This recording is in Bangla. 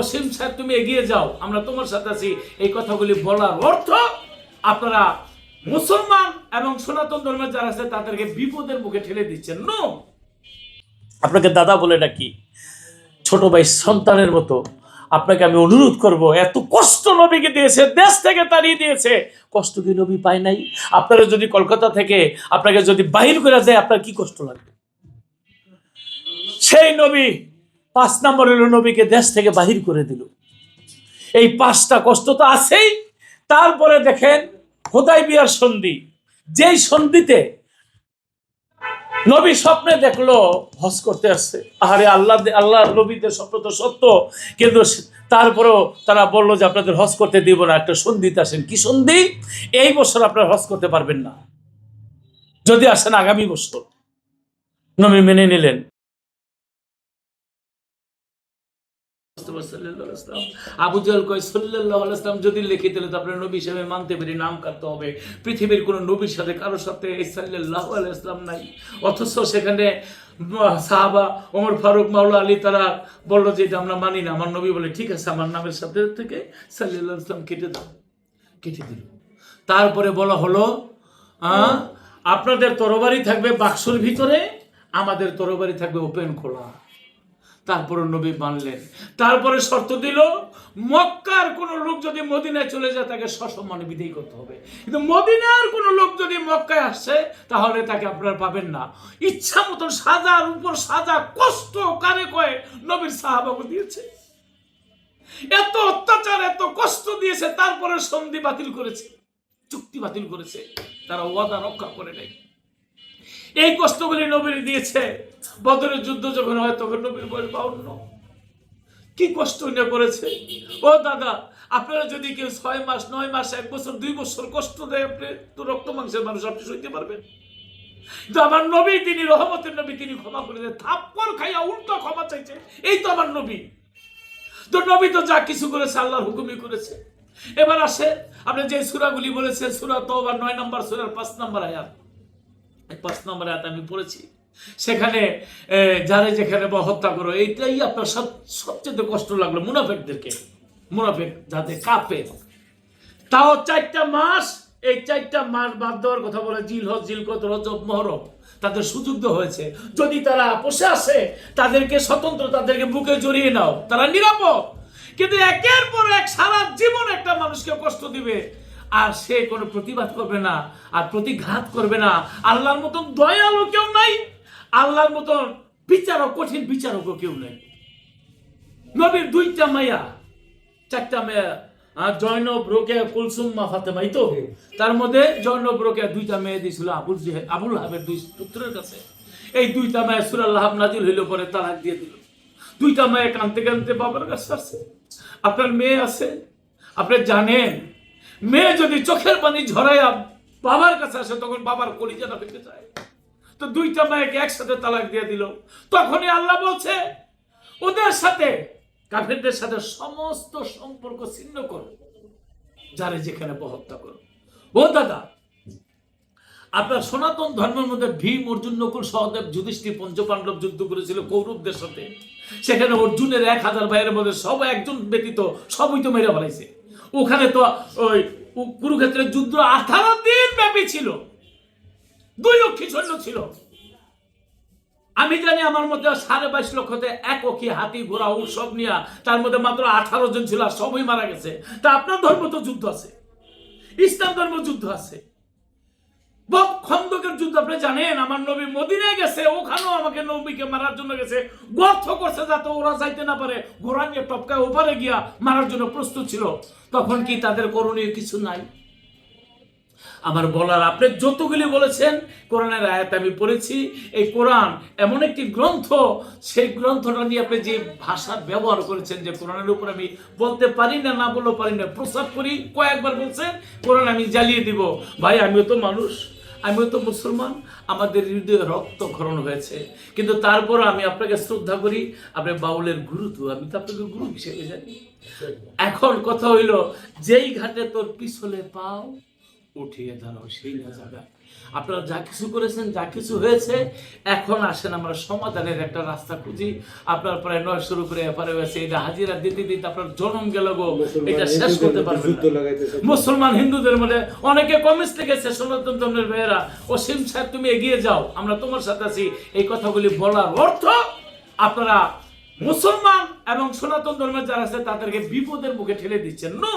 অসীম সাহেব, তুমি এগিয়ে যাও। আমরা তোমার সাথে আছি। এই কথাগুলি বলার অর্থ, আপনারা মুসলমান এবং সনাতন ধর্মের যারা আছে, তাদেরকে বিপদের মুখে ঠেলে দিচ্ছেন। নো। আপনাকে দাদা বলে ডাকি, ছোট ভাই সন্তানের মতো। আপনাকে আমি অনুরোধ করব, এত কষ্ট নবীকে দিয়েছে, দেশ থেকে তাড়িয়ে দিয়েছে। কষ্ট কি নবী পায় নাই? আপনারা যদি কলকাতা থেকে আপনাকে যদি বাহির করে দেয়, আপনার কি কষ্ট লাগবে? সেই নবী পাঁচ নম্বর হলো নবীকে দেশ থেকে বাহির করে দিল। এই পাঁচটা কষ্ট তো আছেই। তারপরে দেখেন হোদাই বিয়ার সন্ধি। যেই সন্ধিতে নবী স্বপ্নে দেখল, হজ করতে আসছে। আরে আল্লাহ আল্লাহ নবীদের স্বপ্ন তো সত্য, কিন্তু তারপরেও তারা বলল যে, আপনাদের হজ করতে দিব না, একটা সন্ধিতে আসেন। কি সন্ধি? এই বছর আপনারা হজ করতে পারবেন না। যদি আসেন আগামী বছর। নবী মেনে নিলেন। আবু জাল কয় আলাইহি যদি দিলে তো আপনার নবী মানতে পারি নাম কাটতে হবে। পৃথিবীর কোনো নবীর সাথে কারোর সাথে এই সাল্লাম নাই। অথচ সেখানে সাহাবা ওমর ফারুক, মাওলা আলী তারা বলল যে আমরা মানি না। আমার নবী বলে, ঠিক আছে, আমার নামের সাথে থেকে সাল্লাম কেটে দাও। কেটে দিল। তারপরে বলা হলো আপনাদের তরবারি থাকবে বাক্সর ভিতরে, আমাদের তরবারি থাকবে ওপেন খোলা। তারপরে নবী মানলেন। তারপরে শর্ত দিল, মক্কার কোন লোক যদি মদিনায় চলে যায়, তাকে সসম্মানে বিদায় করতে হবে। কিন্তু মদিনার কোন লোক যদি মক্কায় আসছে তাহলে তাকে আপনারা পাবেন না। ইচ্ছা মতন সাজার উপর সাজা, কষ্ট কারে কয়ে নবীর সাহাবাবু দিয়েছে। এত অত্যাচার, এত কষ্ট দিয়েছে, তারপরে সন্ধি বাতিল করেছে, চুক্তি বাতিল করেছে। তারা ওয়াদা রক্ষা করে নেয়। এই কষ্টগুলি নবীর দিয়েছে। বদরের যুদ্ধ যখন হয়, তখন নবীর বয়স বাউন্ন। কি কষ্ট উনি করেছে। ও দাদা, আপনারা যদি কেউ ছয় মাস, নয় মাস, এক বছর, দুই বছর কষ্ট দেয়, আপনি তো রক্ত মাংসের মানুষ, আপনি সইতে পারবেন। কিন্তু আমার নবী, তিনি রহমতের নবী, তিনি ক্ষমা করে দেন। থাপ্পর খাইয়া উল্টো ক্ষমা চাইছে। এই তো আমার নবী। তো নবী তো যা কিছু করেছে, আল্লাহর হুকুমই করেছে। এবার আসে, আপনি যে সুরাগুলি বলেছেন, সুরা তো আবার নয় নম্বর, সুরার পাঁচ নম্বর আয়াত। পাঁচ নম্বর আয়াত আমি পড়েছি। সেখানে যারে যেখানে বা হত্যা করো, এইটাই আপনার সব, সবচেয়ে কষ্ট লাগল মুনাফেকদেরকে। মুনাফেক যাতে কাপে। তাও চারটা মাস, এই চারটা মাস বাদ দেওয়ার কথা বলে জিল হজ জিল কত রজব, মহরম। তাদের সুযোগ হয়েছে। যদি তারা বসে আসে তাদেরকে স্বতন্ত্র, তাদেরকে বুকে জড়িয়ে নাও। তারা নিরাপদ। কিন্তু একের পর এক সারা জীবন একটা মানুষকে কষ্ট দিবে। আর সে কোনো প্রতিবাদ করবে না আর প্রতিঘাত করবে না। আল্লাহর মতন দয়ালু কেউ নাই আল্লাহর মতন বিচারক কঠিন বিচারকও কেউ নেই। নবীর দুইটা মাইয়া চারটা মেয়ে জৈনব রোকে কুলসুম মা ফাতেমা তো? তার মধ্যে জৈনব রোকে দুইটা মেয়ে দিয়েছিল আবুল আবুল হাবের দুই পুত্রের কাছে। এই দুইটা মেয়ে সুরাল্লাহ নাজিল হইল পরে তালাক দিয়ে দিল। দুইটা মেয়ে কানতে কানতে বাবার কাছে আসছে। আপনার মেয়ে আছে আপনি জানেন মেয়ে যদি চোখের পানি ঝরাইয়া বাবার কাছে আসে, তখন বাবার কলিজাটা পেতে যায়। তো দুইটা মেয়েকে একসাথে তালাক দিয়ে দিল। তখনই আল্লাহ বলছে, ওদের সাথে, কাফেরদের সাথে সমস্ত সম্পর্ক ছিন্ন করো। যারে যেখানে হত্যা করো। ও দাদা, আপনার সনাতন ধর্মের মধ্যে ভীম, অর্জুন, নকুল, সহদেব, যুধিষ্ঠির, পঞ্চপাণ্ডব যুদ্ধ করেছিল কৌরবদের সাথে। সেখানে অর্জুনের এক হাজার ভাইয়ের মধ্যে সব একজন ব্যতীত সবই তো মেরে ফেলাইছে। ওখানে তো, ওই কুরুক্ষেত্রের যুদ্ধ আঠারো দিন ব্যাপী ছিল। দুই অক্ষী সৈন্য ছিল। আমি জানি আমার মধ্যে সাড়ে বাইশ লক্ষতে এক অক্ষি, হাতি, ঘোড়া উৎসব নিয়ে তার মধ্যে মাত্র আঠারো জন ছিল সবই মারা গেছে। তা আপনার ধর্ম তো যুদ্ধ আছে। ইসলাম ধর্ম যুদ্ধ আছে। বব খন্দকের যুদ্ধ, আপনি জানেন, আমার নবী মদিনায় গেছে, ওখানেও আমাকে নবীকে মারার জন্য গেছে। গর্থ করছে যাতে ওরা যাইতে না পারে। ঘোড়া নিয়ে টপকায় ওপারে গিয়া মারার জন্য প্রস্তুত ছিল। তখন কি তাদের করণীয় কিছু নাই? আমার বলার আপনি যতগুলি বলেছেন, কোরআনের আয়াত আমি পড়েছি। এই কোরআন এমন একটি গ্রন্থ, সেই গ্রন্থটা নিয়ে আপনি যে ভাষা ব্যবহার করেছেন যে কোরআনের উপর আমি বলতে পারি না না বলতে পারি না, প্রস্তাব করি, কয়েকবার বলছেন, কোরআন আমি জ্বালিয়ে দিব। ভাই, আমিও তো মানুষ। আমিও তো মুসলমান, আমাদের হৃদয়ে রক্ত ক্ষরণ হয়েছে। কিন্তু তারপর আমি আপনাকে শ্রদ্ধা করি, আপনি বাউলের গুরু তো আমি তো আপনাকে গুরু হিসেবে জানি। এখন কথা হইল, যেই ঘাটে তোর পিছলে পাও, উঠিয়ে দাঁড়াও সেই না জায়গা আপনারা যা কিছু করেছেন যা কিছু হয়েছে এখন আসেন আমরা সমাধানের একটা রাস্তা খুঁজি। আপনার প্রায় নয়শোর উপরে এপারে হয়েছে এটা হাজিরা দিতে দিতে আপনার জনম গেল গো। এটা শেষ করতে পারবেন মুসলমান হিন্দুদের মধ্যে অনেকে কমিস লিখেছে সনাতন ধর্মের মেয়েরা অসীম সাহেব তুমি এগিয়ে যাও আমরা তোমার সাথে আছি। এই কথাগুলি বলার অর্থ আপনারা মুসলমান এবং সনাতন ধর্মের যারা আছে তাদেরকে বিপদের মুখে ঠেলে দিচ্ছেন। নো!